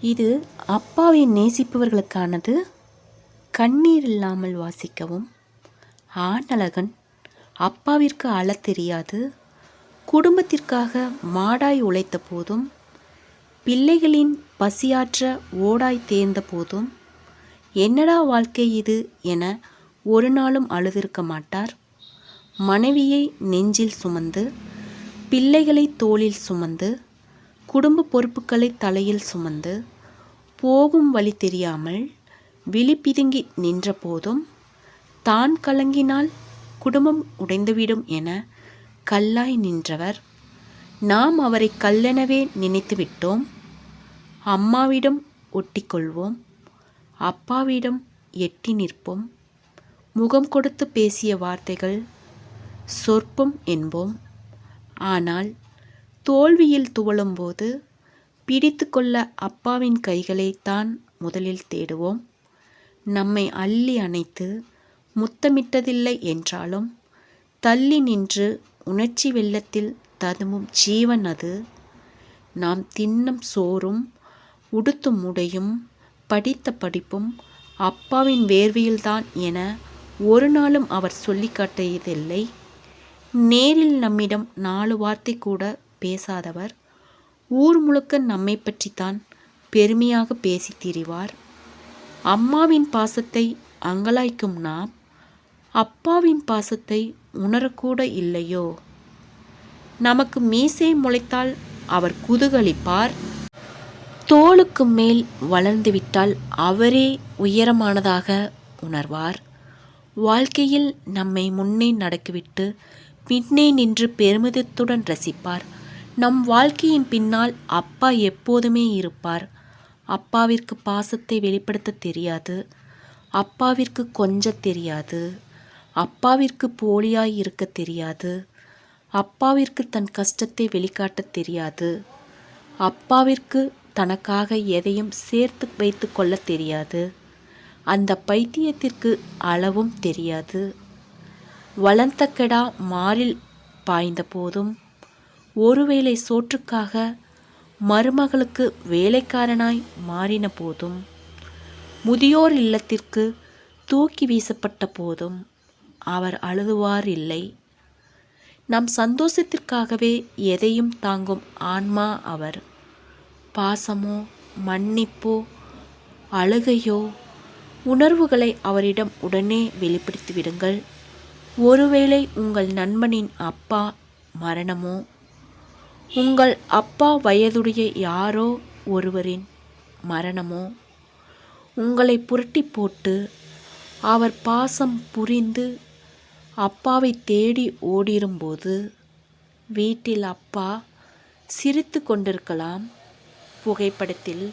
இது அப்பாவை நேசிப்பவர்களுக்கானது. கண்ணீர் இல்லாமல் வாசிக்கவும். ஆணழகன் அப்பாவிற்கு அழ தெரியாது. குடும்பத்திற்காக மாடாய் உழைத்த போதும் பிள்ளைகளின் பசியாற்ற ஓடாய் தேர்ந்த போதும் என்னடா வாழ்க்கை இது என ஒரு நாளும் அழுதிருக்க மாட்டார். மனைவியை நெஞ்சில் சுமந்து பிள்ளைகளை தோளில் சுமந்து குடும்ப பொறுப்புகளை தலையில் சுமந்து போகும் வழி தெரியாமல் விழி பிதுங்கி நின்ற போதும் தான் கலங்கினால் குடும்பம் உடைந்துவிடும் என கல்லாய் நின்றவர். நாம் அவரை கல்லெனவே நினைத்து விட்டோம். அம்மாவிடம் ஒட்டிக்கொள்வோம் அப்பாவிடம் எட்டி நிற்போம். முகம் கொடுத்து பேசிய வார்த்தைகள் சொற்பம் என்போம். ஆனால் தோல்வியில் துவளும்போது பிடித்து கொள்ள அப்பாவின் கைகளைத்தான் முதலில் தேடுவோம். நம்மை அள்ளி அணைத்து முத்தமிட்டதில்லை என்றாலும் தள்ளி நின்று உணர்ச்சி வெள்ளத்தில் ததுமும் ஜீவன் அது. நாம் தின்னும் சோறும் உடுத்தும் உடையும் படித்த படிப்பும் அப்பாவின் வேர்வையில்தான் என ஒரு நாளும் அவர் சொல்லி காட்டியதில்லை. நேரில் நம்மிடம் நாலு வார்த்தை கூட பேசாதவர். ஊர் முழுக்க நம்மை பற்றித்தான் பெருமையாக பேசித் திரிவார். அம்மாவின் பாசத்தை அங்கலாய்க்கும் நாம் அப்பாவின் பாசத்தை உணரக்கூட இல்லையோ? நமக்கு மீசை முளைத்தால் அவர் குதுகலிப்பார். தோளுக்கு மேல் வளர்ந்துவிட்டால் அவரே உயரமானதாக உணர்வார். வாழ்க்கையில் நம்மை முன்னே நடக்கிவிட்டு பின்னே நின்று பெருமிதத்துடன் ரசிப்பார். நம் வாழ்க்கையின் பின்னால் அப்பா எப்போதுமே இருப்பார். அப்பாவிற்கு பாசத்தை வெளிப்படுத்த தெரியாது. அப்பாவிற்கு கொஞ்ச தெரியாது. அப்பாவிற்கு போலியாய் இருக்க தெரியாது. அப்பாவிற்கு தன் கஷ்டத்தை வெளிக்காட்ட தெரியாது. அப்பாவிற்கு தனக்காக எதையும் சேர்த்து வைத்து கொள்ள தெரியாது. அந்த பைத்தியத்திற்கு அளவும் தெரியாது. வளர்ந்த கெடா மாறில் பாய்ந்த போதும் ஒருவேளை சோற்றுக்காக மருமகளுக்கு வேலைக்காரனாய் மாறின போதும் முதியோர் இல்லத்திற்கு தூக்கி வீசப்பட்ட போதும் அவர் அழுதுவார் இல்லை. நம் சந்தோஷத்திற்காகவே எதையும் தாங்கும் ஆன்மா அவர். பாசமோ மன்னிப்போ அழுகையோ உணர்வுகளை அவரிடம் உடனே வெளிப்படுத்தி விடுங்கள் ஒருவேளை உங்கள் நண்பனின் அப்பா மரணமோ உங்கள் அப்பா வயதுடைய யாரோ ஒருவரின் மரணமோ? உங்களை புரட்டி போட்டு அவர் பாசம் புரிந்து அப்பாவை தேடி ஓடிரும்போது வீட்டில் அப்பா சிரித்து கொண்டிருக்கலாம். புகைப்படத்தில்